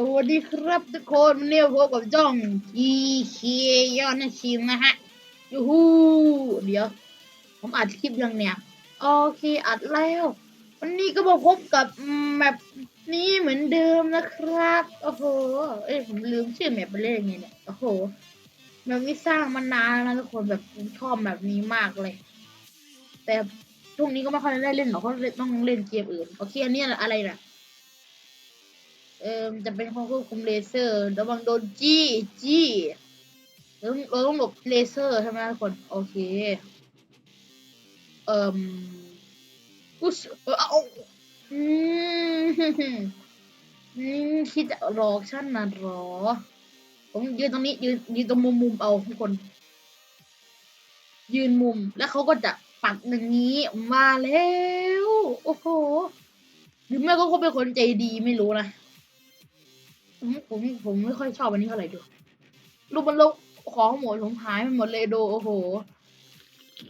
สวัสดีครับทุกคนวันนี้พบกับจ้องอีเคยอนชิมนะฮะยูฮูเดี๋ยว ผมอัดคลิปยังเนี่ย โอเคอัดแล้ว วันนี้ก็มาพบกับแมปนี้เหมือนเดิมนะครับ โอ้โห เอ้ยผมลืมชื่อแมปไปเลยังไงเนี่ย โอ้โหแมปนี้สร้างมานานแล้วนะทุกคนแบบผมชอบแบบนี้มากเลย แต่ช่วงนี้ก็ไม่ค่อยได้เล่นหรอกเพราะต้องเล่นเกมอื่น โอเคอันนี้อะไรน่ะ เออจะเป็นห้องควบคุมเลเซอร์ ระวังโดนจี้จี้เราต้องเราต้องหลบเลเซอร์ใช่ไหมทุกคน โอเค เอ่มอุ๊ยเออเอาอืมอืมคิดจะหลอกฉันนะหรอ ผมยืนตรงนี้ ยืนยืนตรงมุมมุมเอาทุกคน ยืนมุมแล้วเขาก็จะปักอย่างนี้มาแล้ว โอ้โหหรือไม่ก็เขาเป็นคนใจดีไม่รู้นะ ผมผมผมไม่ค่อยชอบอันนี้เท่าไหร่ดูรูปมันลกของหมวดผมหายไปหมดเลยดูโอ้โห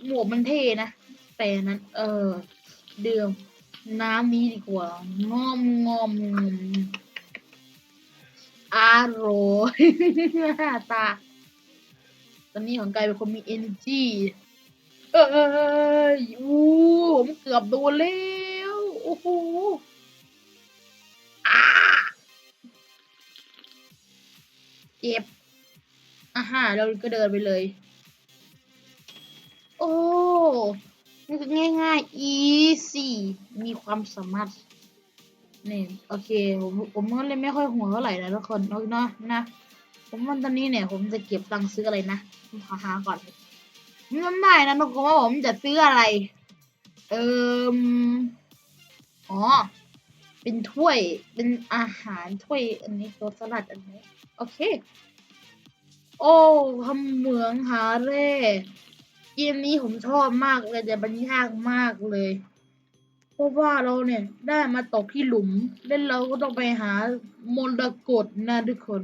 หมวกมันเท่นะ แต่นั้น เออ เดิมน้ำนี้ดีกว่างอมงอมอร่อยาตา ตอนนี้ของกายเป็นคนมี energy เอ้ยอู้ผมเกือบโดนแล้ว โอ้โห เจ็บอ่าฮะเราก็เดินไปเลย โอ้นี่คือง่ายๆ easy มีความสามารถนี่โอเค ผมผมก็เลยไม่ค่อยหัวเท่าไหร่นะทุกคนเนาะนะ ผมว่าตอนนี้เนี่ย ผมจะเก็บตังค์ซื้ออะไรนะผมหาหาก่อนผมจำได้นะทุกคนว่าผมจะซื้ออะไร เอ่มอ๋อ เป็นถ้วยเป็นอาหารถ้วยอันนี้ตัวสลัดอันนี้โอเค โอ้ทำเหมืองหาแร่เกมนี้ผมชอบมากเลยแต่มันยากมากเลยเพราะว่าเราเนี่ยได้มาตกที่หลุมแล้วเราก็ต้องไปหามรกตนะทุกคน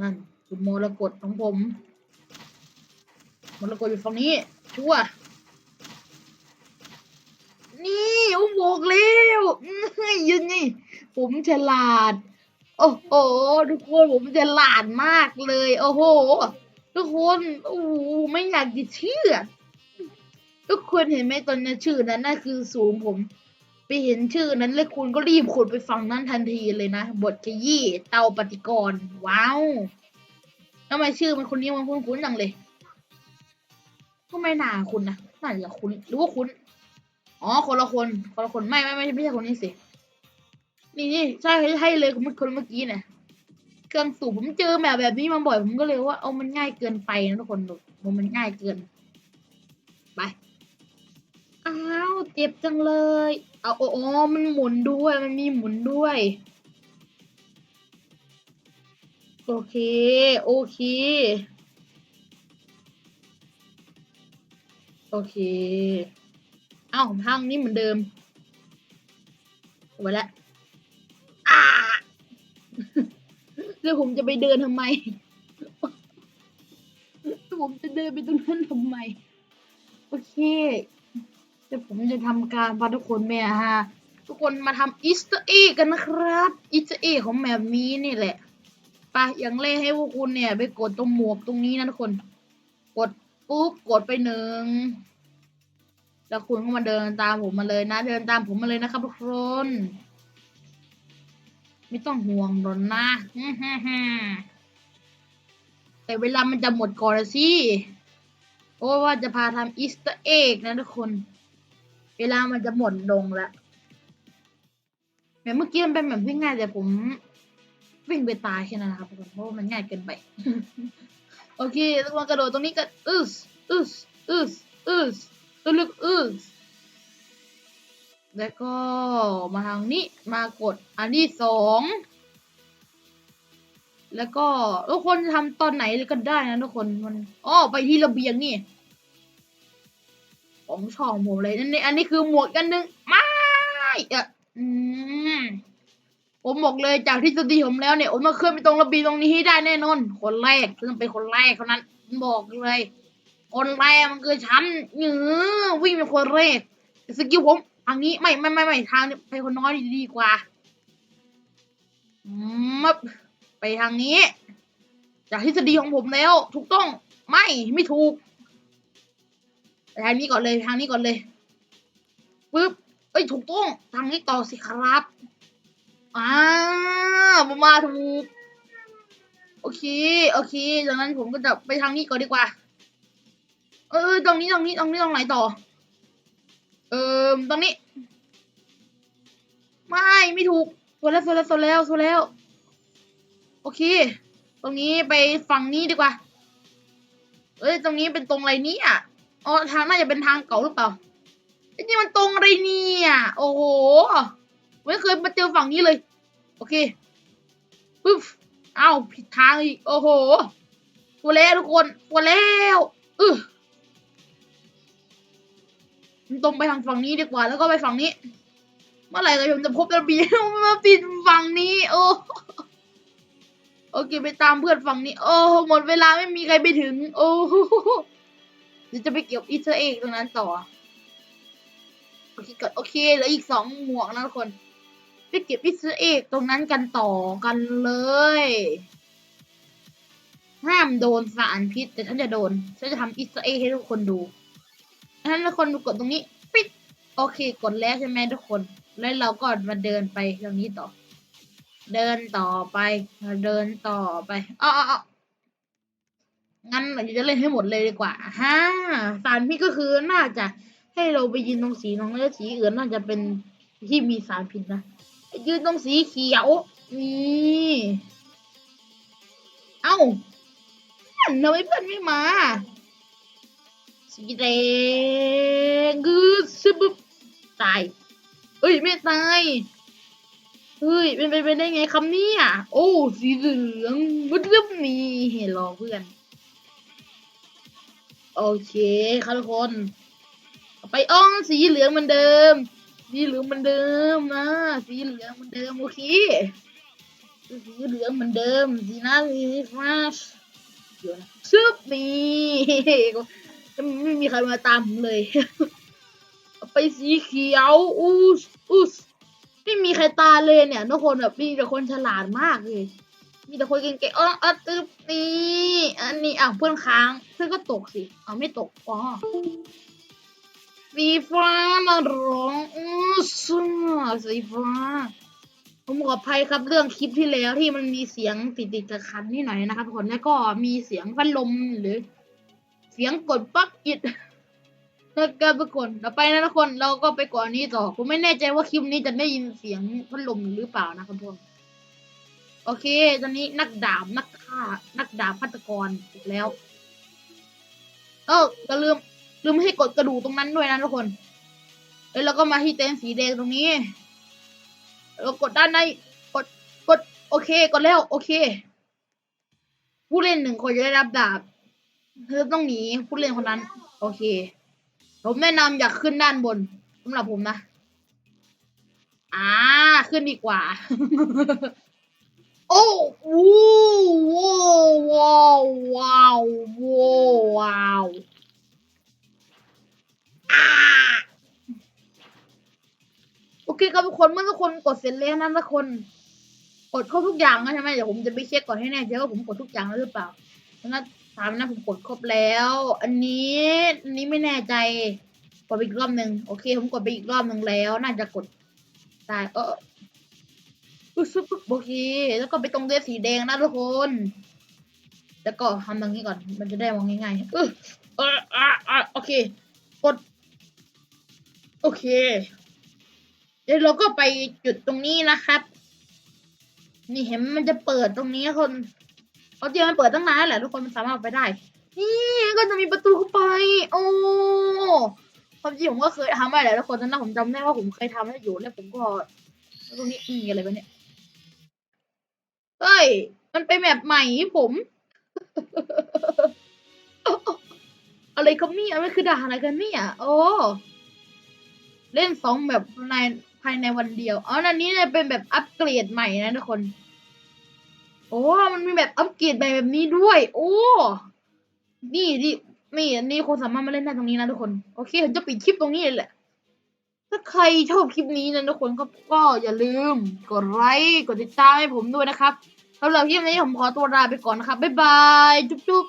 นั่นคือมรกตของผมมรกตอยู่ฝั่งนี้ ชัวร์ นี่อุ้มบอกแล้วยืนนี่ ผมฉลาด โอ้โหทุกคนผมจะหลาดมากเลย โอ้โห ทุกคนโอ้โหไม่อยากจะเชื่อ ทุกคนเห็นไหมตอนนี้ชื่อนั้นน่ะคือสูงผม ไปเห็นชื่อนั้นแล้วคุณก็รีบขุดไปฟังนั้นทันทีเลยนะบทขยี้เตาปฏิกรณ์ว้าวทำไมชื่อมันคนนี้มันคุ้นๆจังเลยทำไมหนาคุณนะน่าจะคุณหรือว่าคุณ อ๋อคนละคนคนละคนไม่ไม่ไม่ไม่ใช่คนนี้สินี่นี่ใช่ใช่เลยคนคนเมื่อกี้เนี่ยเครื่องสูบผมเจอแบบแบบนี้มาบ่อยผมก็เลยว่าเอามันง่ายเกินไปนะทุกคนมันมันง่ายเกินไปอ้าวเจ็บจังเลย เอาโอ้โอ้มันหมุนด้วยมันมีหมุนด้วยโอเค โอเค โอเค เอ้าทางนี้เหมือนเดิมไว้แล้วอ่าแล้วผมจะไปเดินทำไม ผมจะเดินไปตรงนั้นทำไม โอเคเดี๋ยวผมจะทำการพาทุกคนแม่ฮะทุกคนมาทำอีสเตอร์เอกันนะครับอีสเตอร์เอของแมปนี้นี่แหละไปอย่างแรกให้พวกคุณเนี่ย ไปกดตรงหมวกตรงนี้นะทุกคน กดปุ๊บกดไปหนึ่ง แล้วคุณก็มาเดินตามผมมาเลยนะ เดินตามผมมาเลยนะครับทุกคน ไม่ต้องห่วงหรอกนะแต่เวลามันจะหมดก่อนสิเพราะว่าจะพาทำอีสเตอร์เอ็กนะทุกคน เวลามันจะหมดลงแล้วแบบเมื่อกี้มันเป็นแบบวิ่งง่ายแต่ผมวิ่งไปตายแค่นั้นนะครับทุกคนเพราะมันง่ายเกินไป โอเคทุกคนกระโดดตรงนี้ก็อึสอึสอึสอึส ตัวลึกอึสแล้วก็มาทางนี้มากดอันที่สองแล้วก็ทุกคนทำตอนไหนก็ได้นะทุกคนมันอ๋อไปที่ระเบียงนี่ของช่องผมเลยนั่นนี่อันนี้คือหมวกกันหนึ่งไม่เอะอืมผมบอกเลยจากที่สติผมแล้วเนี่ยผมมาเคลื่อนไปตรงระเบียงตรงนี้ให้ได้แน่นอน คนแรกซึ่งเป็นคนแรกเท่านั้นบอกเลย คนแรกมันคือฉันเหนือวิ่งเป็นคนแรกสกิลผมทางนี้ไม่ไม่ไม่ไม่ทางนี้ไปคนน้อยดีกว่ามาครับไปทางนี้ จากทฤษฎีของผมแล้ว ถูกต้องไม่ไม่ถูกไปทางนี้ก่อนเลยทางนี้ก่อนเลยปึ๊บเอ้ยถูกต้องทางนี้ต่อสิครับอ่าผมมาถูกโอเค โอเคจากนั้นผมก็จะไปทางนี้ก่อนดีกว่า เออตรงนี้ตรงนี้ตรงนี้ตรงไหนต่อ เออตรงนี้ ไม่ไม่ถูกโซแล้วโซแล้วโซแล้วโซแล้ว โอเค ตรงนี้ไปฝั่งนี้ดีกว่า เอ้ยตรงนี้เป็นตรงอะไรเนี่ยอ๋อทางน่าจะเป็นทางเก่าหรือเปล่าไอ้นี่มันตรงอะไรเนี่ยโอ้โหไม่เคยมาเจอฝั่งนี้เลย โอเคปึ๊บเอ้าผิดทางอีกโอ้โหตัวแล้วทุกคนตัวแล้วอือ ตรงไปทางฝั่งนี้ดีกว่า แล้วก็ไปฝั่งนี้ เมื่อไหร่เราจะพบระเบียงมาปิดฝั่งนี้ โอ้โอเคไปตามเพื่อนฝั่งนี้ โอ้หมดเวลาไม่มีใครไปถึง โอ้เดี๋ยวจะไปเก็บอีสเตอร์เอ็กตรงนั้นต่อโอเคก่อนโอเคเหลืออีกสองหมวกนะทุกคนไปเก็บอีสเตอร์เอ็กตรงนั้นกันต่อกันเลย ห้ามโดนสารพิษแต่ฉันจะโดนฉันจะทำอีสเตอร์เอ็กให้ทุกคนดู งั้นทุกคนกดตรงนี้ปิดโอเค กดแล้วใช่ไหมทุกคน แล้วเราก็มาเดินไปตรงนี้ต่อ เดินต่อไปเดินต่อไปอ๋ออองั้นเราจะเล่นให้หมดเลยดีกว่าฮ่าสารพิษก็คือน่าจะให้เราไปยืนตรงสีน้องแล้วสีอื่นน่าจะเป็นที่มีสารพิษนะยืนตรงสีเขียวนี่เอ้าเพื่อนทำไมเพื่อนไม่มา สีแดงกึดซึบตายเอ้ยไม่ตายเฮ้ยเป็นไปได้ไงคำนี้อะโอ้สีเหลืองบึ้มนี่เห็นรอเพื่อน โอเคครับทุกคนไปอ้องสีเหลืองเหมือนเดิม สีเหลืองเหมือนเดิมนะสีเหลืองเหมือนเดิมโอเคสีเหลืองเหมือนเดิมสีน้าสีฟ้าเดี๋ยวนะซึบนี่ ไม่มีใครมาตามผมเลย ไปสีเขียวอูสอูสไม่มีใครตาเลยเนี่ยทุกคนแบบมีแต่คนฉลาดมากเลย มีแต่คนเก่งๆอ๋ออ๋อตึ๊บนี่อันนี้อะเพื่อนค้าง เพื่อนก็ตกสิอ๋อไม่ตกอ๋อสีฟ้ามาร้องอู้ซ่าสีฟ้าผมขออภัยครับเรื่องคลิปที่แล้วที่มันมีเสียงติดติดกับคันนิดหน่อยนะครับทุกคนแล้วก็มีเสียงพัดลมหรือ เสียงกดปักอิดแล้วก็ไปกดต่อไปนะทุกคนเราก็ไปก่อนนี้ต่อผมไม่แน่ใจว่าคลิปนี้จะได้ยินเสียงพัดลมหรือเปล่านะครับทุกคนโอเค ตอนนี้นักดาบนักฆ่า นักดาบฆาตกรอีกแล้วเออก็ลืมลืมให้กดกระดูกตรงนั้นด้วยนะทุกคนแล้วเราก็มาที่เต็นท์สีแดงตรงนี้เรากดด้านในกดกดโอเคกดแล้ว โอเค ผู้เล่นหนึ่งคนจะได้รับดาบ เธอต้องหนีผู้เล่นคนนั้น โอเค ผมแนะนำอยากขึ้นด้านบนสำหรับผมนะ อ่า ขึ้นดีกว่า โอ้โหว้าวว้าวว้าวอ่าวโอเคครับทุกคนเมื่อทุกคนกดเสร็จแล้วนะทุกคน กดครบทุกอย่างแล้วใช่ไหมเดี๋ยวผมจะไปเช็คก่อนให้แน่ใจว่าผมกดทุกอย่างแล้วหรือเปล่างั้น ถามนะผมกดครบแล้ว อันนี้อันนี้ไม่แน่ใจกดไปอีกรอบหนึ่งโอเค ผมกดไปอีกรอบหนึ่งแล้ว น่าจะกดได้เออปึ๊บปึ๊บโอเค แล้วก็ไปตรงเดสีแดงนะทุกคน แล้วก็ทำตรงนี้ก่อน มันจะได้มองง่ายๆเออเอออะอะโอเค กด โอเค เดี๋ยวเราก็ไปจุดตรงนี้นะครับ นี่เห็นมันจะเปิดตรงนี้คน เอาจริงมันเปิดตั้งนานแล้วแหละทุกคนมันสามารถไปได้ นี่ก็จะมีประตูเข้าไป โอ้ความจริงผมก็เคยทำมาแหละทุกคนนั้นผมจำได้ว่าผมเคยทำแล้วอยู่แล้วผมก็ตรงนี้มีอะไรบ้างเนี่ยเฮ้ย มันเป็นแบบใหม่ผม อะไรครับเนี่ยมันคือด่าอะไรกันเนี่ยโอ้เล่นสองแบบในภายในวันเดียว อ๋ออันนี้เนี่ยเป็นแบบอัปเกรดใหม่นะทุกคน โอ้ มันมีแบบอัปเกรดแบบนี้ด้วย โอ้ นี่ดินี่อันนี้คนสามารถมาเล่นได้ตรงนี้นะทุกคน โอเคผมจะปิดคลิปตรงนี้เลยแหละ ถ้าใครชอบคลิปนี้นะทุกคนก็ก็อย่าลืม กดไลค์ กดติดตามให้ผมด้วยนะครับสำหรับคลิปนี้ผมขอตัวลาไปก่อนนะครับ บ๊ายบาย จุ๊บ